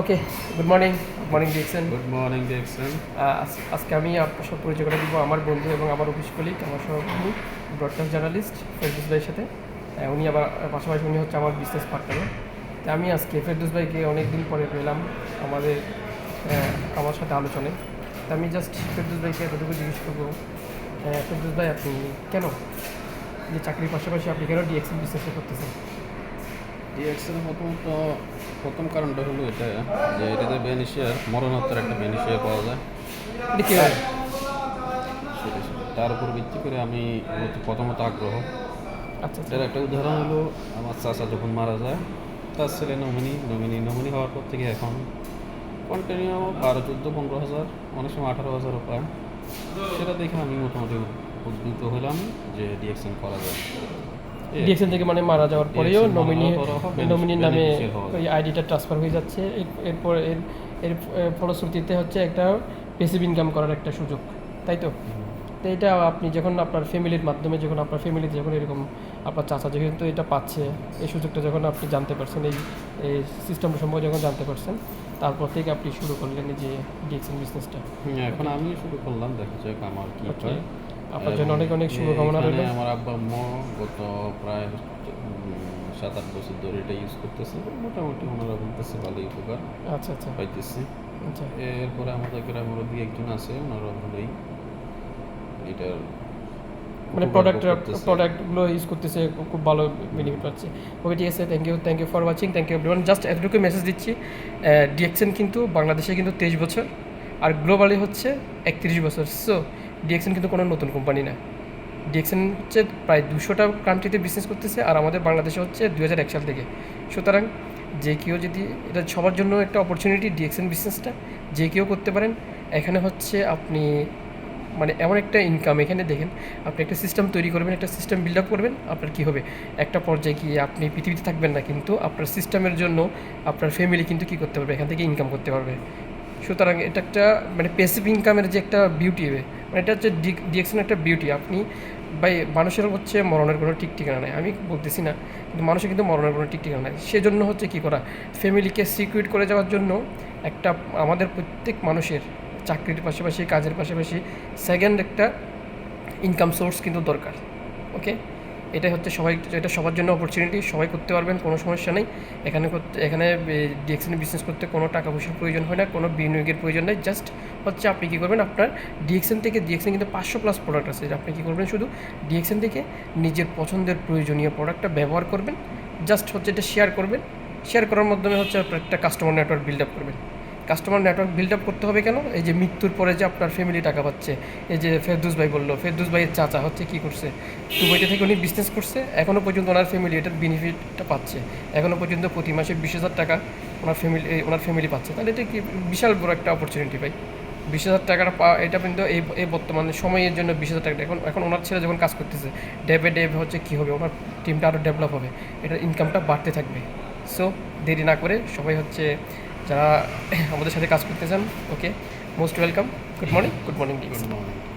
Okay good morning good morning Dixon good morning দেখছেন আজকে আমি আপনার সব পরিচয় করে দিব আমার বন্ধু এবং আমার অফিস কলিগ আমার সহকর্মী ব্রডকাস্ট জার্নালিস্ট ফেরদুস ভাইয়ের সাথে। উনি আবার পাশাপাশি উনি হচ্ছে আমার বিজনেস পার্টনার তো আমি আজকে ফেরদুস ভাইকে অনেক দিন পরে পেলাম আমাদের আমার সাথে আলোচনায়। তো আমি জাস্ট ফেরদুস ভাইকে এতটুকু জিজ্ঞেস করব ফেরদুস ভাই আপনি কেন? যে চাকরির পাশাপাশি আপনি কেন ডিএক্সএল বিজনেসটা করতেছেন? ডিএক্সের প্রথমত প্রথম কারণটা হলো এটা যে এটাতে বেনিশিয়ার মরণোত্তর একটা বেনিশিয়ার পাওয়া যায়। তার উপর ভিত্তি করে আমি প্রথমত আগ্রহ। আচ্ছা আচ্ছা। এটার একটা উদাহরণ হলো আমার চাচা যখন মারা যায় তার ছেলে নমিনি নমিনি নমিনি হওয়ার পর থেকে এখন কন্টিনিউ বারো চোদ্দ পনেরো হাজার অনেক সময় আঠারো হাজারও পায়। সেটা দেখে আমি মোটামুটি উদ্বুদ্ধ হলাম যে ডিএকশন করা যায়। এই ডিএক্সএল থেকে মানে মারা যাওয়ার পরেও নমিনি নমিনির নামে ওই আইডিটা ট্রান্সফার হয়ে যাচ্ছে। এরপর এর এর ফলশ্রুতিতে হচ্ছে একটা পেসিভ ইনকাম করার একটা সুযোগ। তাই তো? তো এটা আপনি যখন আপনার ফ্যামিলির মাধ্যমে যখন আপনার ফ্যামিলিতে যখন এরকম আপনার চাচা যেহেতু এটা পাচ্ছে এই সুযোগটা যখন আপনি জানতে পারছেন এই এই সিস্টেম সম্পর্কে যখন জানতে পারছেন তারপর থেকে আপনি শুরু করলেন যে ডিএক্সএল বিজনেসটা এখন আমি শুরু করলাম দেখা যাক আমার কি হয়। আপনার জন্য অনেক অনেক শুভকামনা রইল। আমার আব্বা আম্মু গত প্রায় সাত আট বছর ধরে এটা ইউজ করতেছে। মোটামুটি ওনারা বলতেছে ভালোই উপকার আচ্ছা আচ্ছা। পাইতেছি। আচ্ছা। এরপরে আমাদের গ্রামেরও দুই একজন আছে ওনারা ভালোই এটার মানে প্রোডাক্ট প্রোডাক্টগুলো ইউজ করতেছে। খুব- ভালো বেনিফিট পাচ্ছে। ওকে ঠিক আছে thank you thank you for watching thank you everyone just এতটুকু মেসেজ দিচ্ছি ডিএক্সএন কিন্তু বাংলাদেশে কিন্তু তেইশ বছর আর গ্লোবালি হচ্ছে একত্রিশ বছর। সো ডিএক্সএন কিন্তু কোনো নতুন কোম্পানি না। ডিএক্সএন হচ্ছে প্রায় দুশোটা কান্ট্রিতে বিজনেস করতেছে আর আমাদের বাংলাদেশে হচ্ছে দু হাজার এক সাল থেকে। সুতরাং যে কেউ যদি এটা সবার জন্য একটা অপরচুনিটি ডিএক্সএন বিজনেসটা যে কেউ করতে পারেন, এখানে হচ্ছে আপনি মানে এমন একটা ইনকাম এখানে দেখেন, আপনি একটা সিস্টেম তৈরি করবেন, একটা সিস্টেম বিল্ড আপ করবেন, আপনার কী হবে? একটা পর্যায়ে গিয়ে আপনি পৃথিবীতে থাকবেন না, কিন্তু আপনার সিস্টেমের জন্য আপনার ফ্যামিলি কিন্তু কী করতে পারবে? এখান থেকে ইনকাম করতে পারবে। সুতরাং এটা একটা মানে পেসিভ ইনকামের যে একটা বিউটি মানে এটা হচ্ছে ডিএকশন একটা বিউটি আপনি বাই মানুষের হচ্ছে মরণের কোনো ঠিক ঠিকানা নেই। আমি বলতেছি না, কিন্তু মানুষের কিন্তু মরণের কোনো ঠিক ঠিকানা নেই। সেজন্য হচ্ছে কী করা ফ্যামিলিকে সিকিউর করে যাওয়ার জন্য একটা, আমাদের প্রত্যেক মানুষের চাকরির পাশাপাশি, কাজের পাশাপাশি সেকেন্ড একটা ইনকাম সোর্স কিন্তু দরকার ওকে এটাই হচ্ছে সবাই, এটা সবার জন্য অপরচুনিটি সবাই করতে পারবেন, কোনো সমস্যা নেই। এখানে করতে, এখানে ডিএক্সএন বিজনেস করতে কোনো টাকা পয়সার প্রয়োজন হয় না, কোনো বিনিয়োগের প্রয়োজন নেই। জাস্ট হচ্ছে আপনি কী করবেন, আপনার ডিএক্সএন থেকে ডিএক্সএন কিন্তু পাঁচশো প্লাস প্রোডাক্ট আছে। আপনি কী করবেন শুধু ডিএক্সএন থেকে নিজের পছন্দের প্রয়োজনীয় প্রোডাক্টটা ব্যবহার করবেন। জাস্ট হচ্ছে এটা শেয়ার করবেন। শেয়ার করার মাধ্যমে হচ্ছে আপনার একটা কাস্টমার নেটওয়ার্ক বিল্ড আপ করবেন। কাস্টমার নেটওয়ার্ক বিল্ড আপ করতে হবে কেন? এই যে মৃত্যুর পরে যে আপনার ফ্যামিলি টাকা পাচ্ছে, এই যে ফেরদুস ভাই বলল, ফেরদুস ভাইয়ের চাচা হচ্ছে কী করছে? দুবাইতে থেকে উনি বিজনেস করছে এখনও পর্যন্ত ওনার ফ্যামিলি এটার বেনিফিটটা পাচ্ছে। এখনও পর্যন্ত প্রতি মাসে বিশ হাজার টাকা ওনার ফ্যামিলি ওনার ফ্যামিলি পাচ্ছে। তাহলে এটা কি বিশাল বড় একটা অপরচুনিটি ভাই? বিশ হাজার টাকাটা পাওয়া এটা কিন্তু এই এই বর্তমানে সময়ের জন্য বিশ হাজার টাকা। এখন এখন ওনার ছেলে যখন কাজ করতেছে ডে বাই ডে হচ্ছে কী হবে? ওনার টিমটা আরও ডেভেলপ হবে। এটার ইনকামটা বাড়তে থাকবে। সো দেরি না করে সবাই হচ্ছে যারা আমাদের সাথে কাজ করতে চান okay most welcome good morning good morning good morning.